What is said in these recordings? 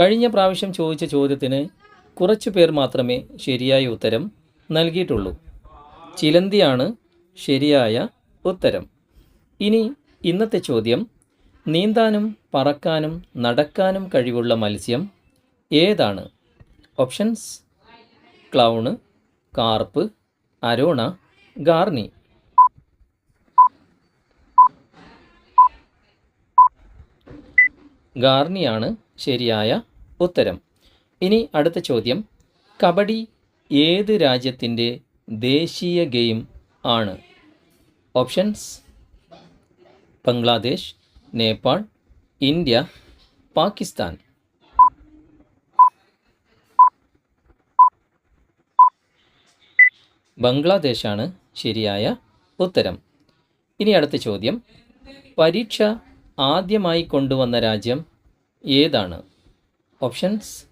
കഴിഞ്ഞ പ്രാവശ്യം ചോദിച്ച ചോദ്യത്തിന് കുറച്ചു പേർ മാത്രമേ ശരിയായ ഉത്തരം നൽകിയിട്ടുള്ളൂ. ചിലന്തിയാണ് ശരിയായ ഉത്തരം. ഇനി ഇന്നത്തെ ചോദ്യം നീന്താനും പറക്കാനും നടക്കാനും കഴിവുള്ള മത്സ്യം ഏതാണ്? ഓപ്ഷൻസ് ക്ലൗണ് കാർപ്പ് അരോണ ഗാർണി. ഗാർണിയാണ് ശരിയായ ഉത്തരം. ഇനി അടുത്ത ചോദ്യം. കബഡി ഏത് രാജ്യത്തിന്റെ ദേശീയ ഗെയിം ആണ്? ഓപ്ഷൻസ്. ബംഗ്ലാദേശ് നേപ്പാൾ ഇന്ത്യ പാകിസ്ഥാൻ. ബംഗ്ലാദേശാണ് ശരിയായ ഉത്തരം. ഇനി അടുത്ത ചോദ്യം. പരീക്ഷ ആദ്യമായി കൊണ്ടുവന്ന രാജ്യം ഏതാണ്? Options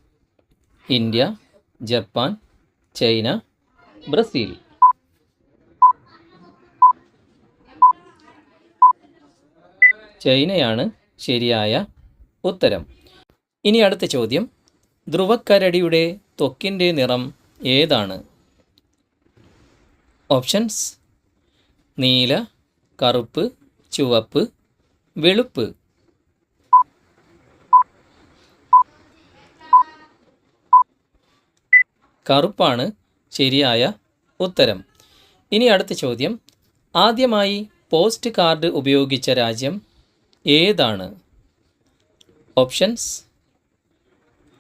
India Japan China Brazil. ചൈനയാണ് ശരിയായ ഉത്തരം. ഇനി അടുത്ത ചോദ്യം. ധ്രുവക്കരടിയുടെ ത്വക്കിന്റെ നിറം ഏതാണ്? ഓപ്ഷൻസ് നീല കറുപ്പ് ചുവപ്പ് വെളുപ്പ്. കറുപ്പാണ് ശരിയായ ഉത്തരം. ഇനി അടുത്ത ചോദ്യം. ആദ്യമായി പോസ്റ്റ് കാർഡ് ഉപയോഗിച്ച രാജ്യം ഏതാണ്? Options.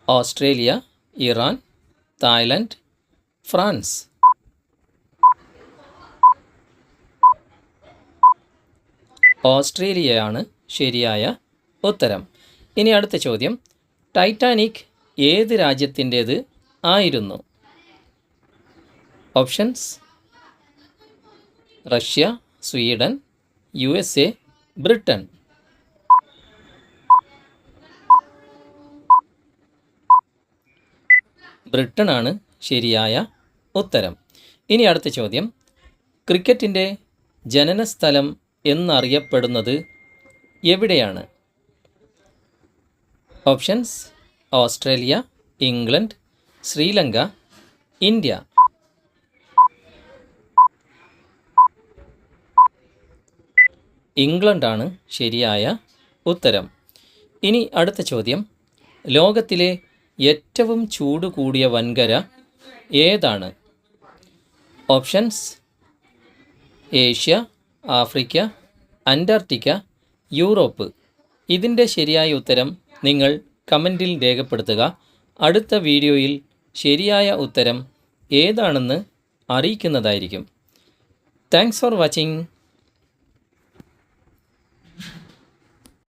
Australia Iran Thailand France. ഓസ്ട്രേലിയയാണ് ശരിയായ ഉത്തരം. ഇനി അടുത്ത ചോദ്യം. ടൈറ്റാനിക് ഏത് രാജ്യത്തിന്റേത് ആയിരുന്നു? Options. Russia Sweden U S A Britain. ബ്രിട്ടനാണ് ശരിയായ ഉത്തരം. ഇനി അടുത്ത ചോദ്യം. ക്രിക്കറ്റിന്റെ ജനനസ്ഥലം എന്നറിയപ്പെടുന്നത് എവിടെയാണ്? Options Australia England Sri Lanka India. ഇംഗ്ലണ്ടാണ് ശരിയായ ഉത്തരം. ഇനി അടുത്ത ചോദ്യം. ലോകത്തിലെ ഏറ്റവും ചൂട് കൂടിയ വൻകര ഏതാണ്? Options. Asia Africa Antarctica Europe. ഇതിന്റെ ശരിയായ ഉത്തരം നിങ്ങൾ കമന്റിൽ രേഖപ്പെടുത്തുക. അടുത്ത വീഡിയോയിൽ ശരിയായ ഉത്തരം ഏതാണെന്ന് അറിയിക്കുന്നതായിരിക്കും. Thanks for watching.